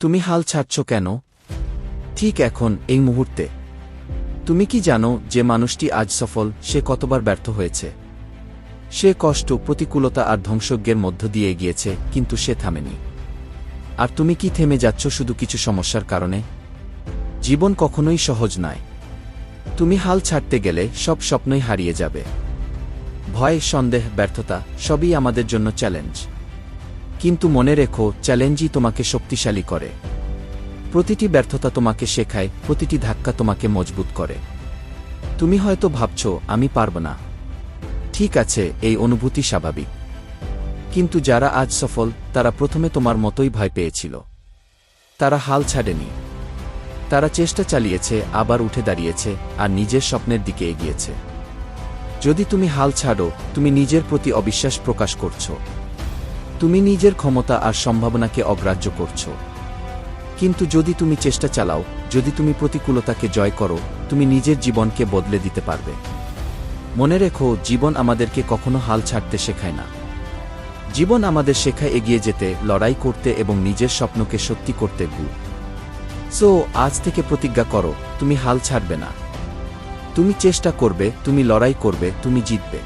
তুমি হাল ছাড়ছ কেন? ঠিক এখন, এই মুহূর্তে। তুমি কি জানো যে মানুষটি আজ সফল, সে কতবার ব্যর্থ হয়েছে? সে কষ্ট, প্রতিকূলতা আর ধ্বংসজ্ঞের মধ্য দিয়ে গিয়েছে কিন্তু সে থামেনি। আর তুমি কি থেমে যাচ্ছ শুধু কিছু সমস্যার কারণে? জীবন কখনোই সহজ নয়। তুমি হাল ছাড়তে গেলে সব স্বপ্নই হারিয়ে যাবে। ভয়, সন্দেহ, ব্যর্থতা, সবই আমাদের জন্য চ্যালেঞ্জ। কিন্তু মনে রেখো, চ্যালেঞ্জই তোমাকে শক্তিশালী করে। প্রতিটি ব্যর্থতা তোমাকে শেখায়, প্রতিটি ধাক্কা তোমাকে মজবুত করে। তুমি হয়তো ভাবছ, আমি পারব না। ঠিক আছে, এই অনুভূতি স্বাভাবিক। কিন্তু যারা আজ সফল, তারা প্রথমে তোমার মতোই ভয় পেয়েছিল। তারা হাল ছাড়েনি। তারা চেষ্টা চালিয়েছে, আবার উঠে দাঁড়িয়েছে, আর নিজের স্বপ্নের দিকে এগিয়েছে। যদি তুমি হাল ছাড়ো, তুমি নিজের প্রতি অবিশ্বাস প্রকাশ করছ। তুমি নিজের ক্ষমতা আর সম্ভাবনাকে অগ্রাহ্য করছ। কিন্তু যদি তুমি চেষ্টা চালাও, যদি তুমি প্রতিকূলতাকে জয় করো, তুমি নিজের জীবনকে বদলে দিতে পারবে। মনে রেখো, জীবন আমাদেরকে কখনো হাল ছাড়তে শেখায় না। জীবন আমাদের শেখায় এগিয়ে যেতে, লড়াই করতে এবং নিজের স্বপ্নকে সত্যি করতে গু সো, আজ থেকে প্রতিজ্ঞা করো, তুমি হাল ছাড়বে না। তুমি চেষ্টা করবে, তুমি লড়াই করবে, তুমি জিতবে।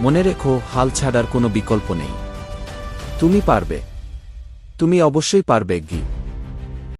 মনে রেখো, হাল ছাড়ার কোনো বিকল্প নেই। তুমি পারবে। তুমি অবশ্যই পারবে গি